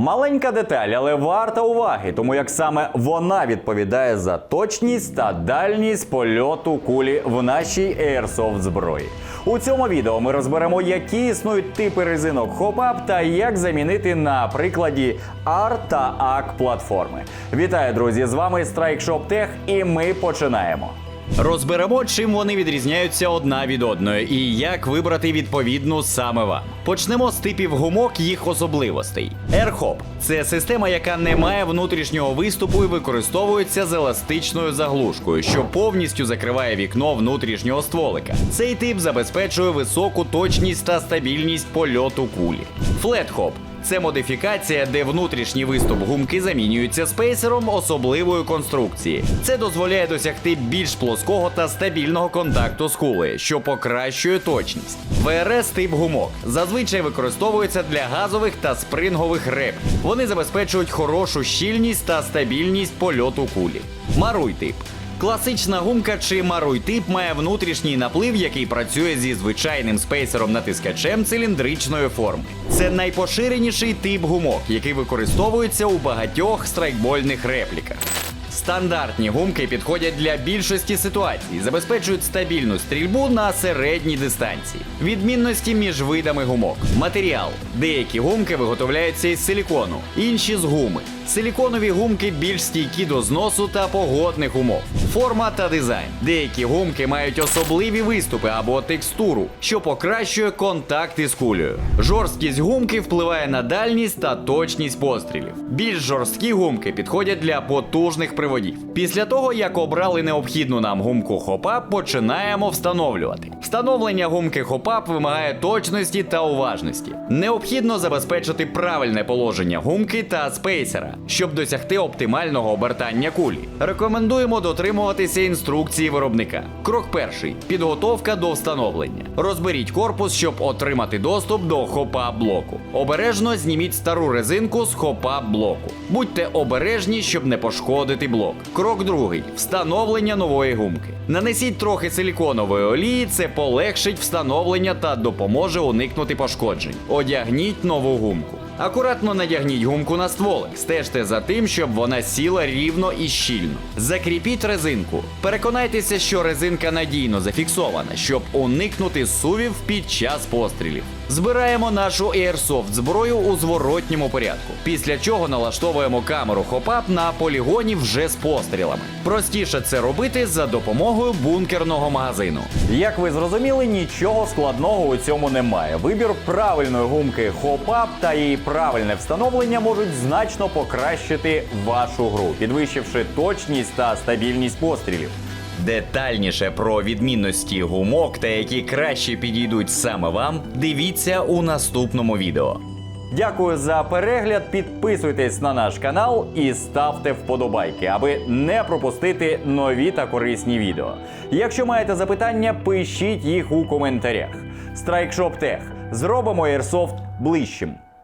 Маленька деталь, але варта уваги, тому як саме вона відповідає за точність та дальність польоту кулі в нашій Airsoft зброї. У цьому відео ми розберемо, які існують типи резинок хопап та як замінити на прикладі AR та AG платформи. Вітаю, друзі! З вами Strike Shop Tech і ми починаємо. Розберемо, чим вони відрізняються одна від одної і як вибрати відповідну саме вам. Почнемо з типів гумок їх особливостей. AirHop – це система, яка не має внутрішнього виступу і використовується з еластичною заглушкою, що повністю закриває вікно внутрішнього стволика. Цей тип забезпечує високу точність та стабільність польоту кулі. FlatHop це модифікація, де внутрішній виступ гумки замінюється спейсером особливої конструкції. Це дозволяє досягти більш плоского та стабільного контакту з кулею, що покращує точність. ВРС тип гумок зазвичай використовується для газових та спрингових реп. Вони забезпечують хорошу щільність та стабільність польоту кулі. Маруй тип. Класична гумка чи маруй-тип має внутрішній наплив, який працює зі звичайним спейсером-натискачем циліндричної форми. Це найпоширеніший тип гумок, який використовується у багатьох страйкбольних репліках. Стандартні гумки підходять для більшості ситуацій, забезпечують стабільну стрільбу на середній дистанції. Відмінності між видами гумок. Матеріал. Деякі гумки виготовляються із силікону, інші з гуми. Силіконові гумки більш стійкі до зносу та погодних умов. Форма та дизайн. Деякі гумки мають особливі виступи або текстуру, що покращує контакт із кулею. Жорсткість гумки впливає на дальність та точність пострілів. Більш жорсткі гумки підходять для потужних приводів. Після того, як обрали необхідну нам гумку хопап, починаємо встановлювати. Встановлення гумки хопап вимагає точності та уважності. Необхідно забезпечити правильне положення гумки та спейсера, щоб досягти оптимального обертання кулі. Рекомендуємо дотримуватися інструкції виробника. Крок перший підготовка до встановлення. Розберіть корпус, щоб отримати доступ до хопап блоку. Обережно зніміть стару резинку з хопап блоку. Будьте обережні, щоб не пошкодити блок. Крок другий встановлення нової гумки. Нанесіть трохи силіконової олії, це полегшить встановлення та допоможе уникнути пошкоджень. Одягніть нову гумку. Акуратно надягніть гумку на стволик. Стежте за тим, щоб вона сіла рівно і щільно. Закріпіть резинку. Переконайтеся, що резинка надійно зафіксована, щоб уникнути сувів під час пострілів. Збираємо нашу Airsoft зброю у зворотньому порядку. Після чого налаштовуємо камеру хопап на полігоні вже з пострілами. Простіше це робити за допомогою бункерного магазину. Як ви зрозуміли, нічого складного у цьому немає. Вибір правильної гумки хопап та її правильне встановлення можуть значно покращити вашу гру, підвищивши точність та стабільність пострілів. Детальніше про відмінності гумок та які краще підійдуть саме вам, дивіться у наступному відео. Дякую за перегляд. Підписуйтесь на наш канал і ставте вподобайки, аби не пропустити нові та корисні відео. Якщо маєте запитання, пишіть їх у коментарях. Страйкшоп Тех. Зробимо Airsoft ближчим.